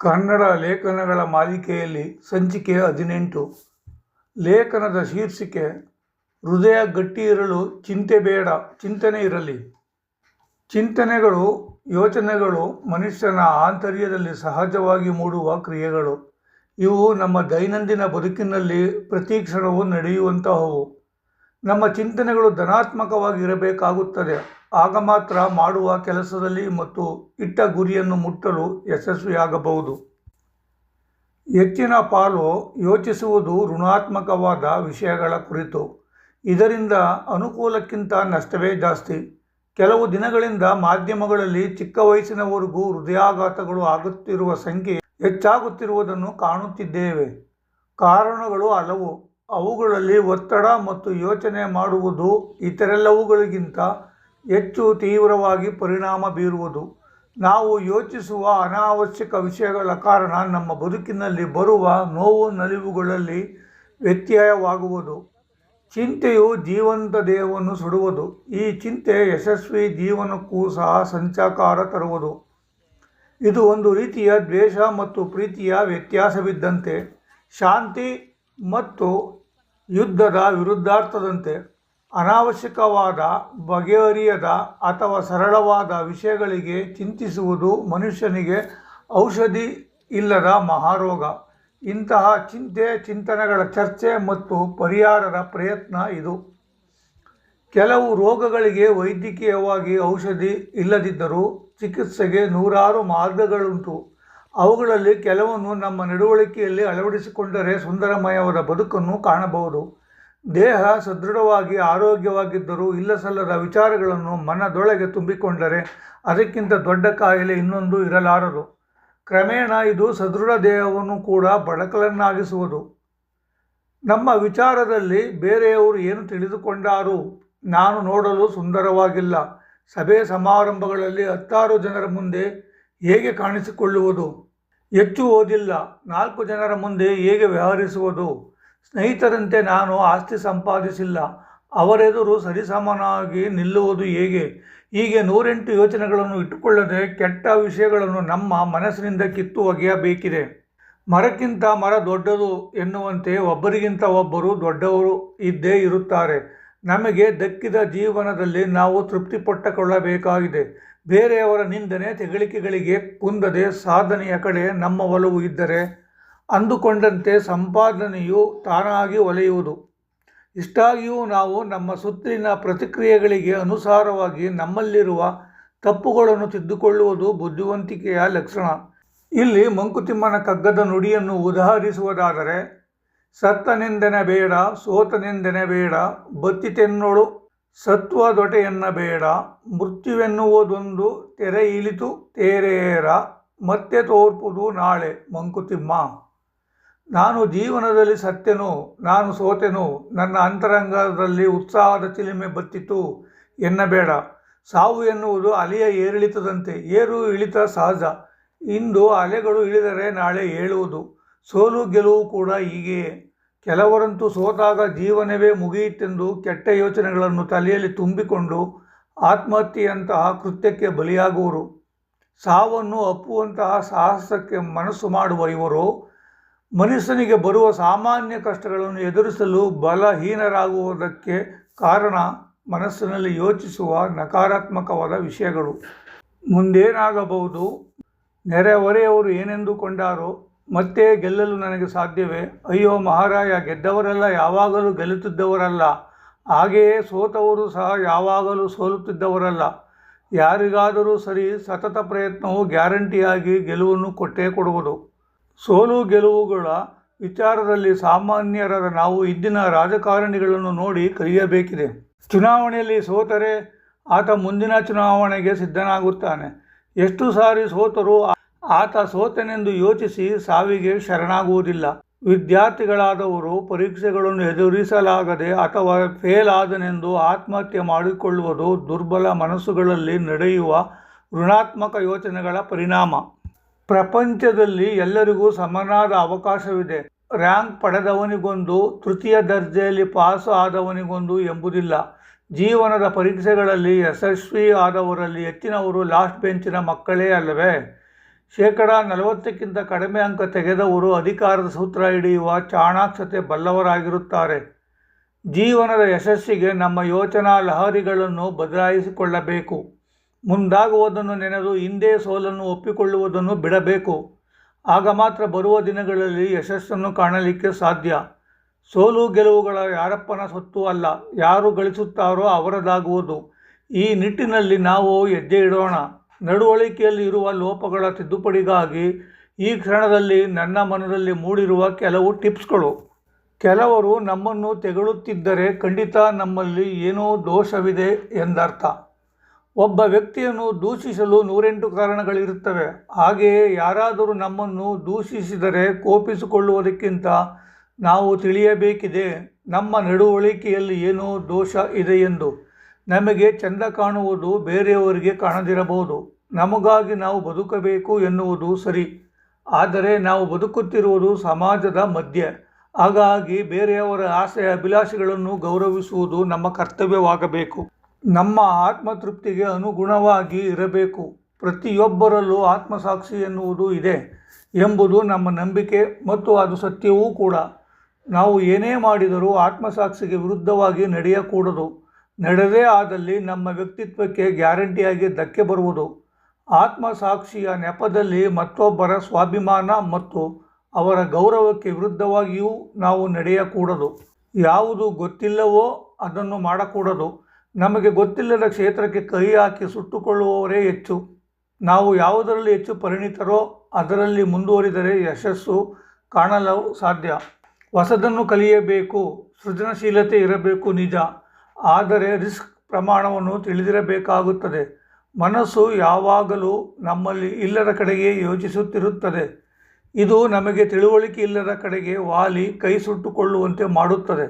ಕನ್ನಡ ಲೇಖನಗಳ ಮಾಲಿಕೆಯಲ್ಲಿ ಸಂಚಿಕೆ ಹದಿನೆಂಟು. ಲೇಖನದ ಶೀರ್ಷಿಕೆ, ಹೃದಯ ಗಟ್ಟಿ ಇರಲು ಚಿಂತೆ ಬೇಡ, ಚಿಂತನೆ ಇರಲಿ. ಚಿಂತನೆಗಳು, ಯೋಚನೆಗಳು ಮನುಷ್ಯನ ಆಂತರ್ಯದಲ್ಲಿ ಸಹಜವಾಗಿ ಮೂಡುವ ಕ್ರಿಯೆಗಳು. ಇವು ನಮ್ಮ ದೈನಂದಿನ ಬದುಕಿನಲ್ಲಿ ಪ್ರತಿ ಕ್ಷಣವೂ ನಡೆಯುವಂತಹವು. ನಮ್ಮ ಚಿಂತನೆಗಳು ಧನಾತ್ಮಕವಾಗಿರಬೇಕಾಗುತ್ತದೆ. ಆಗ ಮಾತ್ರ ಮಾಡುವ ಕೆಲಸದಲ್ಲಿ ಮತ್ತು ಇಟ್ಟ ಗುರಿಯನ್ನು ಮುಟ್ಟಲು ಯಶಸ್ವಿಯಾಗಬಹುದು. ಹೆಚ್ಚಿನ ಪಾಲು ಯೋಚಿಸುವುದು ಋಣಾತ್ಮಕವಾದ ವಿಷಯಗಳ ಕುರಿತು. ಇದರಿಂದ ಅನುಕೂಲಕ್ಕಿಂತ ನಷ್ಟವೇ ಜಾಸ್ತಿ. ಕೆಲವು ದಿನಗಳಿಂದ ಮಾಧ್ಯಮಗಳಲ್ಲಿ ಚಿಕ್ಕ ವಯಸ್ಸಿನವರೆಗೂ ಹೃದಯಾಘಾತಗಳು ಆಗುತ್ತಿರುವ ಸಂಖ್ಯೆ ಹೆಚ್ಚಾಗುತ್ತಿರುವುದನ್ನು ಕಾಣುತ್ತಿದ್ದೇವೆ. ಕಾರಣಗಳು ಹಲವು. ಅವುಗಳಲ್ಲಿ ಒತ್ತಡ ಮತ್ತು ಯೋಚನೆ ಮಾಡುವುದು ಇತರೆಲ್ಲವುಗಳಿಗಿಂತ ಹೆಚ್ಚು ತೀವ್ರವಾಗಿ ಪರಿಣಾಮ ಬೀರುವುದು. ನಾವು ಯೋಚಿಸುವ ಅನಾವಶ್ಯಕ ವಿಷಯಗಳ ಕಾರಣ ನಮ್ಮ ಬದುಕಿನಲ್ಲಿ ಬರುವ ನೋವು ನಲಿವುಗಳಲ್ಲಿ ವ್ಯತ್ಯಯವಾಗುವುದು. ಚಿಂತೆಯು ಜೀವಂತ ದೇಹವನ್ನು ಸುಡುವುದು. ಈ ಚಿಂತೆ ಯಶಸ್ವಿ ಜೀವನಕ್ಕೂ ಸಹ ಸಂಚಕಾರ ತರುವುದು. ಇದು ಒಂದು ರೀತಿಯ ದ್ವೇಷ ಮತ್ತು ಪ್ರೀತಿಯ ವ್ಯತ್ಯಾಸವಿದ್ದಂತೆ ಶಾಂತಿ ಮತ್ತು ಯುದ್ಧದ ವಿರುದ್ಧಾರ್ಥದಂತೆ ಅನಾವಶ್ಯಕವಾದ, ಬಗೆಹರಿಯದ ಅಥವಾ ಸರಳವಾದ ವಿಷಯಗಳಿಗೆ ಚಿಂತಿಸುವುದು ಮನುಷ್ಯನಿಗೆ ಔಷಧಿ ಇಲ್ಲದ ಮಹಾರೋಗ. ಇಂತಹ ಚಿಂತೆ, ಚಿಂತನೆಗಳ ಚರ್ಚೆ ಮತ್ತು ಪರಿಹಾರದ ಪ್ರಯತ್ನ ಇದು. ಕೆಲವು ರೋಗಗಳಿಗೆ ವೈದ್ಯಕೀಯವಾಗಿ ಔಷಧಿ ಇಲ್ಲದಿದ್ದರೂ ಚಿಕಿತ್ಸೆಗೆ ನೂರಾರು ಮಾರ್ಗಗಳುಂಟು. ಅವುಗಳಲ್ಲಿ ಕೆಲವನ್ನು ನಮ್ಮ ನಡವಳಿಕೆಯಲ್ಲಿ ಅಳವಡಿಸಿಕೊಂಡರೆ ಸುಂದರಮಯವಾದ ಬದುಕನ್ನು ಕಾಣಬಹುದು. ದೇಹ ಸದೃಢವಾಗಿ ಆರೋಗ್ಯವಾಗಿದ್ದರೂ ಇಲ್ಲಸಲ್ಲದ ವಿಚಾರಗಳನ್ನು ಮನದೊಳಗೆ ತುಂಬಿಕೊಂಡರೆ ಅದಕ್ಕಿಂತ ದೊಡ್ಡ ಕಾಯಿಲೆ ಇನ್ನೊಂದು ಇರಲಾರದು. ಕ್ರಮೇಣ ಇದು ಸದೃಢ ದೇಹವನ್ನು ಕೂಡ ಬಡಕಲನ್ನಾಗಿಸುವುದು ನಮ್ಮ ವಿಚಾರದಲ್ಲಿ ಬೇರೆಯವರು ಏನು ತಿಳಿದುಕೊಂಡಾರು ನಾನು ನೋಡಲು ಸುಂದರವಾಗಿಲ್ಲ. ಸಭೆ ಸಮಾರಂಭಗಳಲ್ಲಿ ಹತ್ತಾರು ಜನರ ಮುಂದೆ ಹೇಗೆ ಕಾಣಿಸಿಕೊಳ್ಳುವುದು? ಹೆಚ್ಚು ಓದಿಲ್ಲ. ನಾಲ್ಕು ಜನರ ಮುಂದೆ ಹೇಗೆ ವ್ಯವಹರಿಸುವುದು? ಸ್ನೇಹಿತರಂತೆ ನಾನು ಆಸ್ತಿ ಸಂಪಾದಿಸಿಲ್ಲ. ಅವರೆದುರು ಸರಿಸಮಾನವಾಗಿ ನಿಲ್ಲುವುದು ಹೇಗೆ? ಹೀಗೆ ನೂರೆಂಟು ಯೋಚನೆಗಳನ್ನು ಇಟ್ಟುಕೊಳ್ಳದೆ ಕೆಟ್ಟ ವಿಷಯಗಳನ್ನು ನಮ್ಮ ಮನಸ್ಸಿನಿಂದ ಕಿತ್ತು ಒಗೆಯಬೇಕಿದೆ. ಮರಕ್ಕಿಂತ ಮರ ದೊಡ್ಡದು ಎನ್ನುವಂತೆ ಒಬ್ಬರಿಗಿಂತ ಒಬ್ಬರು ದೊಡ್ಡವರು ಇದ್ದೇ ಇರುತ್ತಾರೆ. ನಮಗೆ ದಕ್ಕಿದ ಜೀವನದಲ್ಲಿ ನಾವು ತೃಪ್ತಿಪಟ್ಟುಕೊಳ್ಳಬೇಕಾಗಿದೆ. ಬೇರೆಯವರ ನಿಂದನೆ ತೆಗಳಿಕೆಗಳಿಗೆ ಕುಂದದೆ ಸಾಧನೆಯ ಕಡೆ ನಮ್ಮ ಒಲವು ಇದ್ದರೆ ಅಂದುಕೊಂಡಂತೆ ಸಂಪಾದನೆಯು ತಾನಾಗಿ ಒಲೆಯುವುದು. ಇಷ್ಟಾಗಿಯೂ ನಾವು ನಮ್ಮ ಸುತ್ತಲಿನ ಪ್ರತಿಕ್ರಿಯೆಗಳಿಗೆ ಅನುಸಾರವಾಗಿ ನಮ್ಮಲ್ಲಿರುವ ತಪ್ಪುಗಳನ್ನು ತಿದ್ದುಕೊಳ್ಳುವುದು ಬುದ್ಧಿವಂತಿಕೆಯ ಲಕ್ಷಣ. ಇಲ್ಲಿ ಮಂಕುತಿಮ್ಮನ ಕಗ್ಗದ ನುಡಿಯನ್ನು ಉದಾಹರಿಸುವುದಾದರೆ, ಸತ್ತನೆಂದೆನೆ ಬೇಡ, ಸೋತನೆಂದೆನೆ ಬೇಡ, ಬತ್ತಿತೆನ್ನೊಳು ಸತ್ವದೊಟೆಯನ್ನ ಬೇಡ ಮೃತ್ಯುವೆನ್ನುವುದೊಂದು ತೆರೆ ಇಳಿತು ತೇರೇರ ಮತ್ತೆ ತೋರ್ಪುದು ನಾಳೆ ಮಂಕುತಿಮ್ಮ. ನಾನು ಜೀವನದಲ್ಲಿ ಸತ್ಯನು, ನಾನು ಸೋತೆನು, ನನ್ನ ಅಂತರಂಗದಲ್ಲಿ ಉತ್ಸಾಹದ ಚಿಲಿಮೆ ಬತ್ತಿತು, ಎನ್ನಬೇಡ. ಸಾವು ಎನ್ನುವುದು ಅಲೆಯ ಏರಿಳಿತದಂತೆ, ಏರು ಇಳಿತ ಸಹಜ. ಇಂದು ಅಲೆಗಳು ಇಳಿದರೆ ನಾಳೆ ಏಳುವುದು, ಸೋಲು ಗೆಲುವು ಕೂಡ ಹೀಗೆಯೇ. ಕೆಲವರಂತೂ ಸೋತಾಗ ಜೀವನವೇ ಮುಗಿಯಿತೆಂದು ಕೆಟ್ಟ ಯೋಚನೆಗಳನ್ನು ತಲೆಯಲ್ಲಿ ತುಂಬಿಕೊಂಡು ಆತ್ಮಹತ್ಯೆಯಂತಹ ಕೃತ್ಯಕ್ಕೆ ಬಲಿಯಾಗುವರು. ಸಾವನ್ನು ಅಪ್ಪುವಂತಹ ಸಾಹಸಕ್ಕೆ ಮನಸ್ಸು ಮಾಡುವ ಇವರು ಮನುಷ್ಯನಿಗೆ ಬರುವ ಸಾಮಾನ್ಯ ಕಷ್ಟಗಳನ್ನು ಎದುರಿಸಲು ಬಲಹೀನರಾಗುವುದಕ್ಕೆ ಕಾರಣ ಮನಸ್ಸಿನಲ್ಲಿ ಯೋಚಿಸುವ ನಕಾರಾತ್ಮಕವಾದ ವಿಷಯಗಳು. ಮುಂದೇನಾಗಬಹುದು? ನೆರೆಹೊರೆಯವರು ಏನೆಂದುಕೊಂಡಾರೋ ಮತ್ತೆ ಗೆಲ್ಲಲು ನನಗೆ ಸಾಧ್ಯವೇ? ಅಯ್ಯೋ ಮಹಾರಾಯ, ಗೆದ್ದವರೆಲ್ಲ, ಯಾವಾಗಲೂ ಗೆಲ್ಲುತ್ತಿದ್ದವರಲ್ಲ. ಹಾಗೆಯೇ ಸೋತವರು ಸಹ ಯಾವಾಗಲೂ ಸೋಲುತ್ತಿದ್ದವರಲ್ಲ. ಯಾರಿಗಾದರೂ ಸರಿ ಸತತ ಪ್ರಯತ್ನವು ಗ್ಯಾರಂಟಿಯಾಗಿ ಗೆಲುವನ್ನು ಕೊಟ್ಟೇ ಕೊಡುವುದು. ಸೋಲು ಗೆಲುವುಗಳ ವಿಚಾರದಲ್ಲಿ ಸಾಮಾನ್ಯರಾದ ನಾವು ಇಂದಿನ ರಾಜಕಾರಣಿಗಳನ್ನು ನೋಡಿ ಕಲಿಯಬೇಕಿದೆ. ಚುನಾವಣೆಯಲ್ಲಿ ಸೋತರೆ ಆತ ಮುಂದಿನ ಚುನಾವಣೆಗೆ ಸಿದ್ಧನಾಗುತ್ತಾನೆ. ಎಷ್ಟು ಸಾರಿ ಸೋತರೂ ಆತ ಸೋತನೆಂದು ಯೋಚಿಸಿ ಸಾವಿಗೆ ಶರಣಾಗುವುದಿಲ್ಲ. ವಿದ್ಯಾರ್ಥಿಗಳಾದವರು ಪರೀಕ್ಷೆಗಳನ್ನು ಎದುರಿಸಲಾಗದೆ ಅಥವಾ ಫೇಲ್ ಆದನೆಂದು ಆತ್ಮಹತ್ಯೆ ಮಾಡಿಕೊಳ್ಳುವುದು ದುರ್ಬಲ ಮನಸ್ಸುಗಳಲ್ಲಿ ನಡೆಯುವ ಋಣಾತ್ಮಕ ಯೋಚನೆಗಳ ಪರಿಣಾಮ. ಪ್ರಪಂಚದಲ್ಲಿ ಎಲ್ಲರಿಗೂ ಸಮನಾದ ಅವಕಾಶವಿದೆ. ರ್ಯಾಂಕ್ ಪಡೆದವನಿಗೊಂದು, ತೃತೀಯ ದರ್ಜೆಯಲ್ಲಿ ಪಾಸ್ ಆದವನಿಗೊಂದು ಎಂಬುದಿಲ್ಲ. ಜೀವನದ ಪರೀಕ್ಷೆಗಳಲ್ಲಿ ಯಶಸ್ವಿ ಆದವರಲ್ಲಿ ಹೆಚ್ಚಿನವರು ಲಾಸ್ಟ್ ಬೆಂಚಿನ ಮಕ್ಕಳೇ ಅಲ್ಲವೇ? ಶೇಕಡ ನಲವತ್ತಕ್ಕಿಂತ ಕಡಿಮೆ ಅಂಕ ತೆಗೆದವರು ಅಧಿಕಾರದ ಸೂತ್ರ ಹಿಡಿಯುವ ಚಾಣಾಕ್ಷತೆ ಬಲ್ಲವರಾಗಿರುತ್ತಾರೆ. ಜೀವನದ ಯಶಸ್ಸಿಗೆ ನಮ್ಮ ಯೋಚನಾ ಲಹರಿಗಳನ್ನು ಬದಲಾಯಿಸಿಕೊಳ್ಳಬೇಕು. ಮುಂದಾಗುವುದನ್ನು ನೆನೆದು ಹಿಂದೆ ಸೋಲನ್ನು ಒಪ್ಪಿಕೊಳ್ಳುವುದನ್ನು ಬಿಡಬೇಕು. ಆಗ ಮಾತ್ರ ಬರುವ ದಿನಗಳಲ್ಲಿ ಯಶಸ್ಸನ್ನು ಕಾಣಲಿಕ್ಕೆ ಸಾಧ್ಯ. ಸೋಲು ಗೆಲುವುಗಳ ಯಾರಪ್ಪನ ಸೊತ್ತು ಅಲ್ಲ, ಯಾರು ಗಳಿಸುತ್ತಾರೋ ಅವರದಾಗುವುದು. ಈ ನಿಟ್ಟಿನಲ್ಲಿ ನಾವು ಹೆಜ್ಜೆ ಇಡೋಣ. ನಡವಳಿಕೆಯಲ್ಲಿ ಇರುವ ಲೋಪಗಳ ತಿದ್ದುಪಡಿಗಾಗಿ ಈ ಕ್ಷಣದಲ್ಲಿ ನನ್ನ ಮನದಲ್ಲಿ ಮೂಡಿರುವ ಕೆಲವು ಟಿಪ್ಸ್ಗಳು. ಕೆಲವರು ನಮ್ಮನ್ನು ತೆಗಳುತ್ತಿದ್ದರೆ ಖಂಡಿತ ನಮ್ಮಲ್ಲಿ ಏನೋ ದೋಷವಿದೆ ಎಂದರ್ಥ. ಒಬ್ಬ ವ್ಯಕ್ತಿಯನ್ನು ದೂಷಿಸಲು ನೂರೆಂಟು ಕಾರಣಗಳಿರುತ್ತವೆ. ಹಾಗೆಯೇ ಯಾರಾದರೂ ನಮ್ಮನ್ನು ದೂಷಿಸಿದರೆ ಕೋಪಿಸಿಕೊಳ್ಳುವುದಕ್ಕಿಂತ ನಾವು ತಿಳಿಯಬೇಕಿದೆ. ನಮ್ಮ ನಡವಳಿಕೆಯಲ್ಲಿ ಏನೋ ದೋಷ ಇದೆ ಎಂದು. ನಮಗೆ ಚೆಂದ ಕಾಣುವುದು ಬೇರೆಯವರಿಗೆ ಕಾಣದಿರಬಹುದು. ನಮಗಾಗಿ ನಾವು ಬದುಕಬೇಕು ಎನ್ನುವುದು ಸರಿ. ಆದರೆ ನಾವು ಬದುಕುತ್ತಿರುವುದು ಸಮಾಜದ ಮಧ್ಯೆ. ಹಾಗಾಗಿ ಬೇರೆಯವರ ಆಸೆ ಅಭಿಲಾಷೆಗಳನ್ನು ಗೌರವಿಸುವುದು ನಮ್ಮ ಕರ್ತವ್ಯವಾಗಬೇಕು. ನಮ್ಮ ಆತ್ಮತೃಪ್ತಿಗೆ ಅನುಗುಣವಾಗಿ ಇರಬೇಕು. ಪ್ರತಿಯೊಬ್ಬರಲ್ಲೂ ಆತ್ಮಸಾಕ್ಷಿ ಎನ್ನುವುದು ಇದೆ ಎಂಬುದು ನಮ್ಮ ನಂಬಿಕೆ ಮತ್ತು ಅದು ಸತ್ಯವೂ ಕೂಡ. ನಾವು ಏನೇ ಮಾಡಿದರೂ ಆತ್ಮಸಾಕ್ಷಿಗೆ ವಿರುದ್ಧವಾಗಿ ನಡೆಯಕೂಡದು. ನಡೆದೇ ಆದಲ್ಲಿ ನಮ್ಮ ವ್ಯಕ್ತಿತ್ವಕ್ಕೆ ಗ್ಯಾರಂಟಿಯಾಗಿ ಧಕ್ಕೆ ಬರುವುದು. ಆತ್ಮಸಾಕ್ಷಿಯ ನೆಪದಲ್ಲಿ ಮತ್ತೊಬ್ಬರ ಸ್ವಾಭಿಮಾನ ಮತ್ತು ಅವರ ಗೌರವಕ್ಕೆ ವಿರುದ್ಧವಾಗಿಯೂ ನಾವು ನಡೆಯಕೂಡದು. ಯಾವುದು ಗೊತ್ತಿಲ್ಲವೋ ಅದನ್ನು ಮಾಡಕೂಡದು. ನಮಗೆ ಗೊತ್ತಿಲ್ಲದ ಕ್ಷೇತ್ರಕ್ಕೆ ಕೈ ಹಾಕಿ ಸುಟ್ಟುಕೊಳ್ಳುವವರೇ ಹೆಚ್ಚು. ನಾವು ಯಾವುದರಲ್ಲಿ ಹೆಚ್ಚು ಪರಿಣಿತರೋ ಅದರಲ್ಲಿ ಮುಂದುವರಿದರೆ ಯಶಸ್ಸು ಕಾಣಲು ಸಾಧ್ಯ. ಹೊಸದನ್ನು ಕಲಿಯಬೇಕು. ಸೃಜನಶೀಲತೆ ಇರಬೇಕು ನಿಜ. ಆದರೆ ರಿಸ್ಕ್ ಪ್ರಮಾಣವನ್ನು ತಿಳಿದಿರಬೇಕಾಗುತ್ತದೆ. ಮನಸ್ಸು ಯಾವಾಗಲೂ ನಮ್ಮಲ್ಲಿ ಇಲ್ಲದ ಕಡೆಗೆ ಯೋಚಿಸುತ್ತಿರುತ್ತದೆ. ಇದು ನಮಗೆ ತಿಳುವಳಿಕೆ ಇಲ್ಲದ ಕಡೆಗೆ ವಾಲಿ ಕೈ ಸುಟ್ಟುಕೊಳ್ಳುವಂತೆ ಮಾಡುತ್ತದೆ.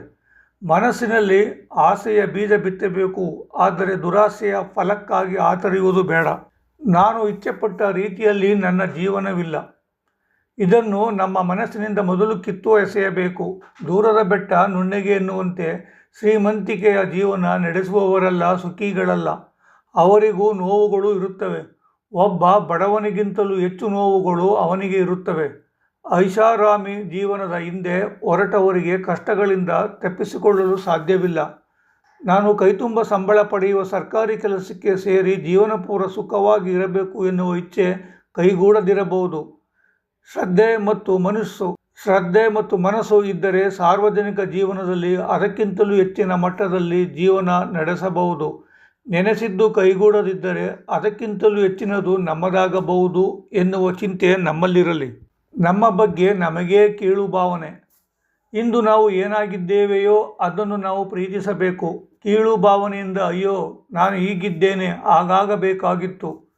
ಮನಸ್ಸಿನಲ್ಲಿ ಆಸೆಯ ಬೀಜ ಬಿತ್ತಬೇಕು, ಆದರೆ ದುರಾಸೆಯ ಫಲಕ್ಕಾಗಿ ಆತರಿಯುವುದು ಬೇಡ. ನಾನು ಇಚ್ಛೆಪಟ್ಟ ರೀತಿಯಲ್ಲಿ ನನ್ನ ಜೀವನವಿಲ್ಲ. ಇದನ್ನು ನಮ್ಮ ಮನಸ್ಸಿನಿಂದ ಮೊದಲು ಕಿತ್ತು ಎಸೆಯಬೇಕು ದೂರದ ಬೆಟ್ಟ ನುಣ್ಣಗೆ ಎನ್ನುವಂತೆ ಶ್ರೀಮಂತಿಕೆಯ ಜೀವನ ನಡೆಸುವವರೆಲ್ಲ, ಸುಖಿಗಳಲ್ಲ. ಅವರಿಗೂ ನೋವುಗಳು ಇರುತ್ತವೆ. ಒಬ್ಬ ಬಡವನಿಗಿಂತಲೂ ಹೆಚ್ಚು ನೋವುಗಳು ಅವನಿಗೆ ಇರುತ್ತವೆ. ಐಷಾರಾಮಿ ಜೀವನದ ಹಿಂದೆ ಹೊರಟವರಿಗೆ ಕಷ್ಟಗಳಿಂದ ತಪ್ಪಿಸಿಕೊಳ್ಳಲು ಸಾಧ್ಯವಿಲ್ಲ. ನಾನು ಕೈತುಂಬ ಸಂಬಳ ಪಡೆಯುವ ಸರ್ಕಾರಿ ಕೆಲಸಕ್ಕೆ ಸೇರಿ ಜೀವನಪೂರ ಸುಖವಾಗಿ ಇರಬೇಕು ಎನ್ನುವ ಇಚ್ಛೆ ಕೈಗೂಡದಿರಬಹುದು. ಶ್ರದ್ಧೆ ಮತ್ತು ಮನಸ್ಸು ಶ್ರದ್ಧೆ ಮತ್ತು ಮನಸ್ಸು ಇದ್ದರೆ ಸಾರ್ವಜನಿಕ ಜೀವನದಲ್ಲಿ ಅದಕ್ಕಿಂತಲೂ ಹೆಚ್ಚಿನ ಮಟ್ಟದಲ್ಲಿ ಜೀವನ ನಡೆಸಬಹುದು. ನೆನೆಸಿದ್ದು ಕೈಗೂಡದಿದ್ದರೆ ಅದಕ್ಕಿಂತಲೂ ಹೆಚ್ಚಿನದು ನಮ್ಮದಾಗಬಹುದು ಎನ್ನುವ ಚಿಂತೆ ನಮ್ಮಲ್ಲಿರಲಿ. ನಮ್ಮ ಬಗ್ಗೆ ನಮಗೇ ಕೀಳು ಭಾವನೆ ಇಂದು ನಾವು ಏನಾಗಿದ್ದೇವೆಯೋ ಅದನ್ನು ನಾವು ಪ್ರೀತಿಸಬೇಕು. ಕೀಳು ಭಾವನೆಯಿಂದ ಅಯ್ಯೋ, ನಾನು ಹೀಗಿದ್ದೇನೆ, ಹಾಗಾಗಬೇಕಾಗಿತ್ತು.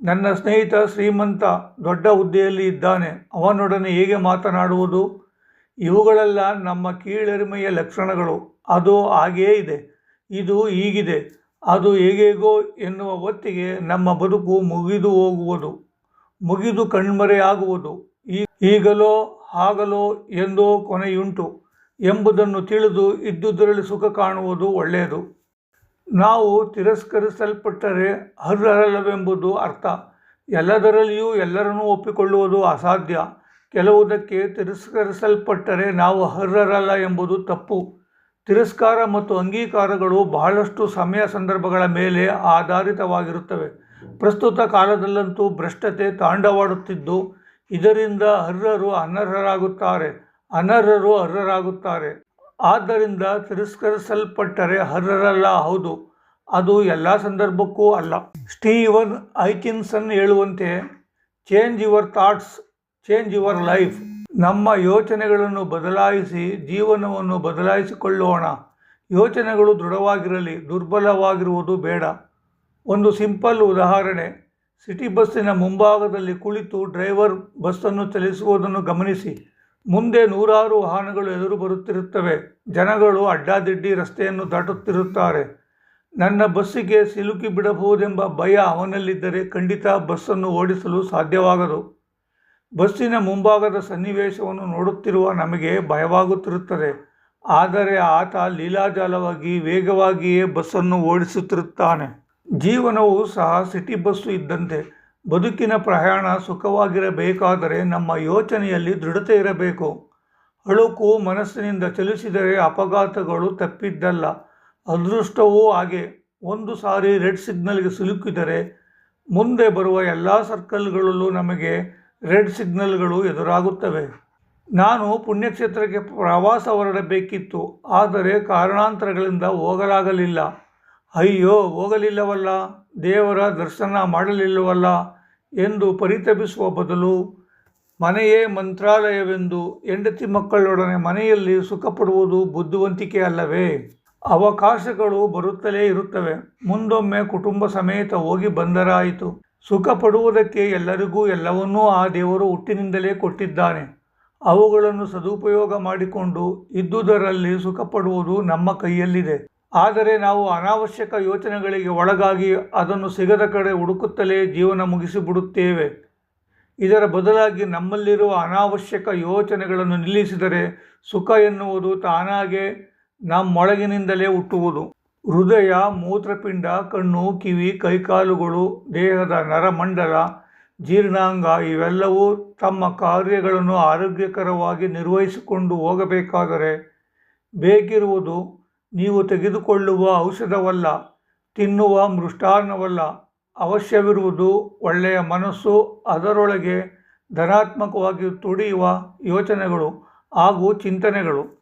ನನ್ನ ಸ್ನೇಹಿತ ಶ್ರೀಮಂತ ದೊಡ್ಡ ಹುದ್ದೆಯಲ್ಲಿ ಇದ್ದಾನೆ. ಅವನೊಡನೆ ಹೇಗೆ ಮಾತನಾಡುವುದು? ಇವುಗಳೆಲ್ಲ ನಮ್ಮ ಕೀಳರಿಮೆಯ ಲಕ್ಷಣಗಳು. ಅದು ಹಾಗೇ ಇದೆ. ಇದು ಹೀಗಿದೆ. ಅದು ಹೇಗೇಗೋ ಎನ್ನುವ ಹೊತ್ತಿಗೆ ನಮ್ಮ ಬದುಕು ಮುಗಿದು ಹೋಗುವುದು. ಮುಗಿದು ಕಣ್ಮರೆಯಾಗುವುದು ಈಗಲೋ ಆಗಲೋ ಎಂದೋ ಕೊನೆಯುಂಟು ಎಂಬುದನ್ನು ತಿಳಿದು ಇದ್ದುದರಲ್ಲಿ ಸುಖ ಕಾಣುವುದು ಒಳ್ಳೆಯದು. ನಾವು ತಿರಸ್ಕರಿಸಲ್ಪಟ್ಟರೆ ಅರ್ಹರಲ್ಲವೆಂಬುದು ಅರ್ಥ. ಎಲ್ಲದರಲ್ಲಿಯೂ ಎಲ್ಲರನ್ನೂ ಒಪ್ಪಿಕೊಳ್ಳುವುದು ಅಸಾಧ್ಯ. ಕೆಲವುದಕ್ಕೆ ತಿರಸ್ಕರಿಸಲ್ಪಟ್ಟರೆ ನಾವು ಅರ್ಹರಲ್ಲ ಎಂಬುದು ತಪ್ಪು. ತಿರಸ್ಕಾರ ಮತ್ತು ಅಂಗೀಕಾರಗಳು ಬಹಳಷ್ಟು ಸಮಯ ಸಂದರ್ಭಗಳ ಮೇಲೆ ಆಧಾರಿತವಾಗಿರುತ್ತವೆ. ಪ್ರಸ್ತುತ ಕಾಲದಲ್ಲಂತೂ ಭ್ರಷ್ಟತೆ ತಾಂಡವಾಡುತ್ತಿದ್ದು, ಇದರಿಂದ ಅರ್ಹರು ಅನರ್ಹರಾಗುತ್ತಾರೆ. ಅನರ್ಹರು ಅರ್ಹರಾಗುತ್ತಾರೆ. ಆದ್ದರಿಂದ ತಿರಸ್ಕರಿಸಲ್ಪಟ್ಟರೆ ಅರ್ಹರಲ್ಲ, ಹೌದು. ಅದು ಎಲ್ಲ ಸಂದರ್ಭಕ್ಕೂ ಅಲ್ಲ. ಸ್ಟೀವನ್ ಐಕಿನ್ಸನ್ ಹೇಳುವಂತೆ change your thoughts change your life ನಮ್ಮ ಯೋಚನೆಗಳನ್ನು ಬದಲಾಯಿಸಿ, ಜೀವನವನ್ನು ಬದಲಾಯಿಸಿಕೊಳ್ಳೋಣ. ಯೋಚನೆಗಳು ದೃಢವಾಗಿರಲಿ, ದುರ್ಬಲವಾಗಿರುವುದು ಬೇಡ. ಒಂದು ಸಿಂಪಲ್ ಉದಾಹರಣೆ, ಸಿಟಿ ಬಸ್ಸಿನ ಮುಂಭಾಗದಲ್ಲಿ ಕುಳಿತು ಡ್ರೈವರ್ ಬಸ್ಸನ್ನು ಚಲಿಸುವುದನ್ನು ಗಮನಿಸಿ. ಮುಂದೆ ನೂರಾರು ವಾಹನಗಳು ಎದುರು ಬರುತ್ತಿರುತ್ತವೆ. ಜನಗಳು ಅಡ್ಡಾದಿಡ್ಡಿ ರಸ್ತೆಯನ್ನು ದಾಟುತ್ತಿರುತ್ತಾರೆ. ನನ್ನ ಬಸ್ಸಿಗೆ ಸಿಲುಕಿ ಬಿಡಬಹುದೆಂಬ ಭಯ ಅವನಲ್ಲಿದ್ದರೆ ಖಂಡಿತ ಬಸ್ಸನ್ನು ಓಡಿಸಲು ಸಾಧ್ಯವಾಗದು. ಬಸ್ಸಿನ ಮುಂಭಾಗದ ಸನ್ನಿವೇಶವನ್ನು ನೋಡುತ್ತಿರುವ ನಮಗೆ ಭಯವಾಗುತ್ತಿರುತ್ತದೆ. ಆದರೆ ಆತ ಲೀಲಾಜಾಲವಾಗಿ ವೇಗವಾಗಿಯೇ ಬಸ್ಸನ್ನು ಓಡಿಸುತ್ತಿರುತ್ತಾನೆ. ಜೀವನವು ಸಹ ಸಿಟಿ ಬಸ್ಸು ಇದ್ದಂತೆ. ಬದುಕಿನ ಪ್ರಯಾಣ ಸುಖವಾಗಿರಬೇಕಾದರೆ ನಮ್ಮ ಯೋಚನೆಯಲ್ಲಿ ದೃಢತೆ ಇರಬೇಕು. ಅಳುಕು ಮನಸ್ಸಿನಿಂದ ಚಲಿಸಿದರೆ ಅಪಘಾತಗಳು ತಪ್ಪಿದ್ದಲ್ಲ. ಅದೃಷ್ಟವೂ ಹಾಗೆ. ಒಂದು ಸಾರಿ ರೆಡ್ ಸಿಗ್ನಲ್ಗೆ ಸಿಲುಕಿದರೆ ಮುಂದೆ ಬರುವ ಎಲ್ಲ ಸರ್ಕಲ್ಗಳಲ್ಲೂ ನಮಗೆ ರೆಡ್ ಸಿಗ್ನಲ್ಗಳು ಎದುರಾಗುತ್ತವೆ. ನಾನು ಪುಣ್ಯಕ್ಷೇತ್ರಕ್ಕೆ ಪ್ರವಾಸ ಹೊರಡಬೇಕಿತ್ತು. ಆದರೆ ಕಾರಣಾಂತರಗಳಿಂದ ಹೋಗಲಾಗಲಿಲ್ಲ. ಅಯ್ಯೋ, ಹೋಗಲಿಲ್ಲವಲ್ಲ. ದೇವರ ದರ್ಶನ ಮಾಡಲಿಲ್ಲವಲ್ಲ. ಎಂದು ಪರಿತಪಿಸುವ ಬದಲು ಮನೆಯೇ ಮಂತ್ರಾಲಯವೆಂದು ಹೆಂಡತಿ ಮಕ್ಕಳೊಡನೆ ಮನೆಯಲ್ಲಿ ಸುಖಪಡುವುದು ಬುದ್ಧಿವಂತಿಕೆ ಅಲ್ಲವೇ? ಅವಕಾಶಗಳು ಬರುತ್ತಲೇ ಇರುತ್ತವೆ. ಮುಂದೊಮ್ಮೆ ಕುಟುಂಬ ಸಮೇತ ಹೋಗಿ ಬಂದರಾಯಿತು. ಸುಖ ಪಡುವುದಕ್ಕೆ ಎಲ್ಲರಿಗೂ ಎಲ್ಲವನ್ನೂ ಆ ದೇವರು ಹುಟ್ಟಿನಿಂದಲೇ ಕೊಟ್ಟಿದ್ದಾನೆ. ಅವುಗಳನ್ನು ಸದುಪಯೋಗ ಮಾಡಿಕೊಂಡು ಇದ್ದುದರಲ್ಲಿ ಸುಖ ಪಡುವುದು ನಮ್ಮ ಕೈಯಲ್ಲಿದೆ. ಆದರೆ ನಾವು ಅನಾವಶ್ಯಕ ಯೋಚನೆಗಳಿಗೆ ಒಳಗಾಗಿ ಅದನ್ನು ಸಿಗದ ಕಡೆ ಹುಡುಕುತ್ತಲೇ ಜೀವನ ಮುಗಿಸಿಬಿಡುತ್ತೇವೆ. ಇದರ ಬದಲಾಗಿ ನಮ್ಮಲ್ಲಿರುವ ಅನಾವಶ್ಯಕ ಯೋಚನೆಗಳನ್ನು ನಿಲ್ಲಿಸಿದರೆ ಸುಖ ಎನ್ನುವುದು ತಾನಾಗೆ ನಮ್ಮೊಳಗಿನಿಂದಲೇ ಹುಟ್ಟುವುದು. ಹೃದಯ, ಮೂತ್ರಪಿಂಡ, ಕಣ್ಣು, ಕಿವಿ, ಕೈಕಾಲುಗಳು, ದೇಹದ ನರಮಂಡಲ, ಜೀರ್ಣಾಂಗ ಇವೆಲ್ಲವೂ ತಮ್ಮ ಕಾರ್ಯಗಳನ್ನು ಆರೋಗ್ಯಕರವಾಗಿ ನಿರ್ವಹಿಸಿಕೊಂಡು ಹೋಗಬೇಕಾದರೆ ಬೇಕಿರುವುದು ನೀವು ತೆಗೆದುಕೊಳ್ಳುವ ಔಷಧವಲ್ಲ ತಿನ್ನುವ ಮೃಷ್ಟಾನ್ನವಲ್ಲ ಅವಶ್ಯವಿರುವುದು ಒಳ್ಳೆಯ ಮನಸ್ಸು ಅದರೊಳಗೆ ಧನಾತ್ಮಕವಾಗಿ ತುಡಿಯುವ ಯೋಚನೆಗಳು ಹಾಗೂ ಚಿಂತನೆಗಳು.